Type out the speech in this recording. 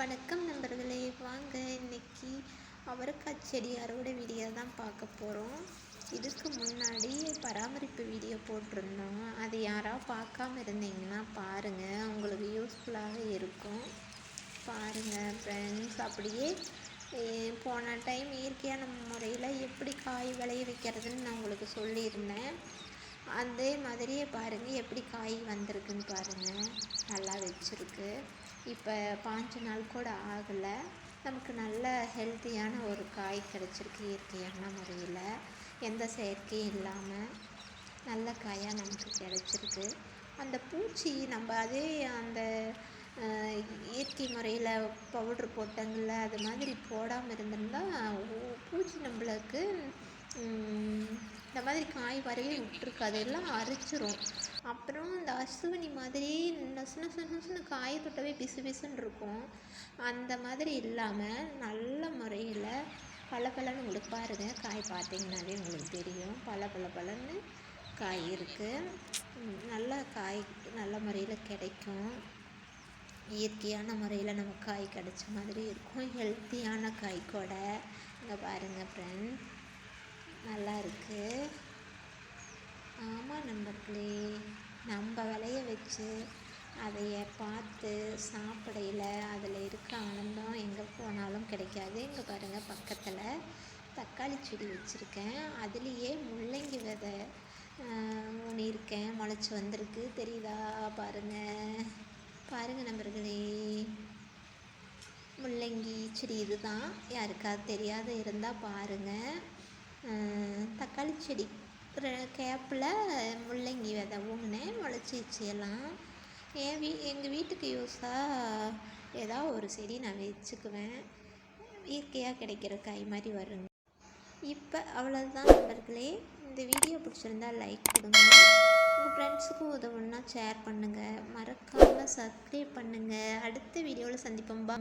வணக்கம் நண்பர்களே. வாங்க இன்னைக்கு அவரைக்காய் செடி அறுவடை வீடியோ தான் பார்க்க போகிறோம் இதுக்கு முன்னாடி பராமரிப்பு வீடியோ போட்டிருந்தோம். அது யாராவது பார்க்காம இருந்தீங்கன்னா பாருங்கள் உங்களுக்கு யூஸ்ஃபுல்லாக இருக்கும். பாருங்கள் ஃப்ரெண்ட்ஸ் அப்படியே போன டைம் இயற்கையான முறையில் எப்படி காய் விளைய வைக்கிறதுன்னு நான் உங்களுக்கு சொல்லியிருந்தேன். அதே மாதிரியே பாருங்கள் எப்படி காய் வந்திருக்குன்னு பாருங்கள் நல்லா வச்சுருக்கு. இப்போ பாஞ்சு நாள் கூட ஆகலை. நமக்கு நல்ல ஹெல்த்தியான ஒரு காய் கிடச்சிருக்கு இயற்கையான முறையில். எந்த செயற்கையும் இல்லாமல் நல்ல காயாக நமக்கு கிடச்சிருக்கு. அந்த பூச்சி நம்ம அதே அந்த இயற்கை முறையில் பவுட்ரு போட்டங்கள்ல அது மாதிரி போடாமல் இருந்திருந்தால் பூச்சி நம்மளுக்கு ம், மாதிரி காய் வரவே விட்டுருக்காது எல்லாம் அரிச்சிரும். அப்புறம் இந்த அசுவனி மாதிரி நசு நசு நசுன்னு காய தொட்டவே பிசு பிசுன்னு இருக்கும். அந்த மாதிரி இல்லாமல் நல்ல முறையில் பல பலன்னு உங்களுக்கு பாருங்கள் காய் பார்த்தீங்கன்னாவே உங்களுக்கு தெரியும். பல பல பலன்னு காய் இருக்குது நல்ல காய் நல்ல முறையில் கிடைக்கும். இயற்கையான முறையில் நம்ம காய் கிடைச்ச மாதிரி இருக்கும். ஹெல்த்தியான காய் கூட. இங்கே பாருங்கள் ஃப்ரெண்ட் நல்லா இருக்குது ஆமாம் நண்பர்களே நம்ம விளைய வச்சு அதைய பார்த்து சாப்பிடையில் அதில் இருக்க ஆனந்தம் எங்கே போனாலும் கிடைக்காது. இங்கே பாருங்கள் பக்கத்தில் தக்காளி செடி வச்சுருக்கேன். அதுலேயே முள்ளங்கி விதை ஊனியிருக்கேன் முளைச்சி வந்திருக்கு. தெரியுதா? பாருங்கள் பாருங்கள் நண்பர்களே. முள்ளங்கி செடி இதுதான். யாருக்காவது தெரியாத இருந்தால் பாருங்கள் செடி. கேப்பில் முள்ளங்கி விதை ஊங்கினேன் முளைச்சிச்சு எல்லாம். என் வீ எங்கள் வீட்டுக்கு யூஸாக ஏதாவது ஒரு செடி நான் வச்சுக்குவேன். இயற்கையாக கிடைக்கிற காய் மாதிரி வருங்க. இப்போ அவ்வளோதான் நண்பர்களே. இந்த வீடியோ பிடிச்சிருந்தா லைக் கொடுங்க. உங்கள் ஃப்ரெண்ட்ஸுக்கும் உதவுன்னா ஷேர் பண்ணுங்கள் மறக்காமல் சப்ஸ்கிரைப் பண்ணுங்கள் அடுத்த வீடியோவில் சந்திப்போம். பா